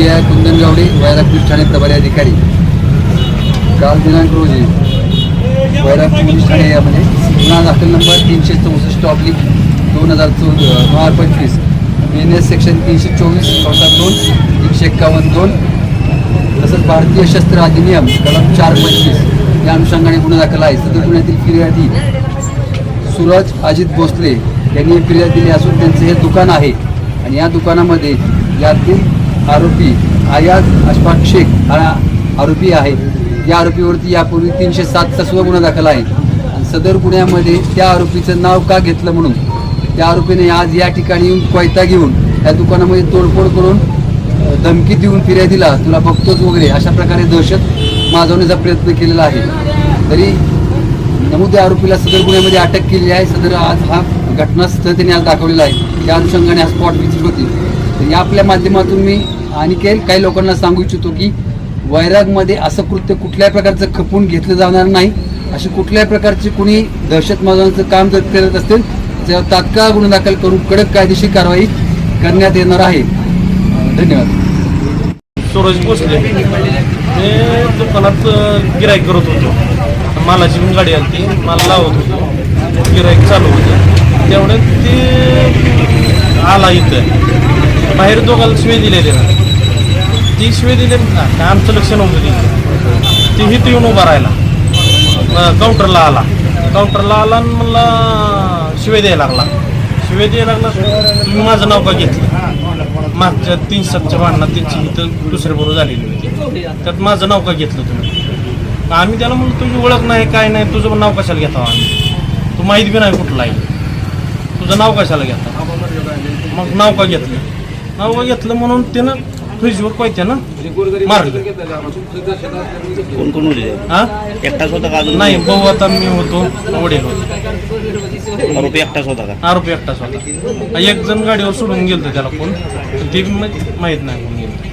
P I Kundan Gawade वैराग ठाणे प्रभारी अधिकारी. काल दिनांक रोजी वैराग पोलीस ठाणे यामध्ये गुन्हा दाखल नंबर तीनशे चौसष्ट ऑब्लिक दोन हजार चौ दोन हजार पंचवीस. एन एस सेक्शन तीनशे चोवीस चौदा दोन एकशे एक्कावन्न दोन तसंच भारतीय शस्त्र अधिनियम कलम चार पंचवीस या अनुषंगाने गुन्हा दाखल आहे. सदर गुन्ह्यातील फिर्यादी सूरज अजित भोसले यांनी फिर्याद दिली असून त्यांचं हे दुकान आहे. आणि या दुकानामध्ये यातील आरोपी आयाज अशफाक शेख हा आरोपी आहे. या आरोपीवरती यापूर्वी तीनशे सातचा सुद्धा गुन्हा दाखल आहे. सदर गुन्ह्यामध्ये त्या आरोपीचं नाव का घेतलं म्हणून? त्या आरोपीने आज या ठिकाणी येऊन कोयता घेऊन या दुकानामध्ये तोडफोड करून धमकी देऊन फिर्यादीला तुला बघतोच वगैरे. अशा प्रकारे दहशत माजवण्याचा प्रयत्न केलेला आहे. तरी नमूद या आरोपीला सदर गुन्ह्यामध्ये अटक केली आहे. सदर आज हा घटनास्थळ त्यांनी आज दाखवलेला आहे. त्या अनुषंगाने हा स्पॉट विजिट होती. तर या आपल्या माध्यमातून मी आणि काही काही लोकांना सांगू इच्छितो की वैरागमध्ये असं कृत्य कुठल्याही प्रकारचं खपून घेतलं जाणार नाही. अशी कुठल्याही प्रकारची कुणी दहशतवादांचं काम जर करत असतील तर तात्काळ गुन्हा दाखल करून कडक कायदेशीर कारवाई करण्यात येणार आहे. धन्यवाद. सूरज भोसले. ते दुकानात गिराईक करत होतो. मालाची पण गाडी आली ती माल लावत होतो. गिराईक चालू होतं. तेवढ्यात ते आला इथं. बाहेर दोघाला शिवे दिलेले ना. ती शिवे दिले ना काय आमचं लक्ष नव्हतं तिथे ती इथं येऊन उभा राहिला. काउंटरला आला. काउंटरला आला आणि मला शिवे द्यायला लागला. शिवे द्यायला लागला तुम्ही माझं नाव का घेतलं? मागच्या तीन सातच्या भांडणात त्यांची इथं दुसऱ्या बरोबर झालेली होती. त्यात माझं नाव का घेतलं तुम्ही? आम्ही त्याला म्हणलो तुझी ओळख नाही काय नाही तुझं नाव कशाला घेता आम्ही? तू माहीत बी नाही कुठला आहे. तुझं नाव कशाला घेता मग नाव का घेतलं? नाव घेतलं म्हणून त्यानं फ्रीजवर ना मारलं. कोण कोण होते? हा एकटाच होता का नाही भाऊ आता मी होतो वडील होतो. आरोपी एकटाच होता का? आरोपी एकटाच होता. एक जण गाडीवर सोडून गेलतो त्याला कोण? ते माहीत नाही कोण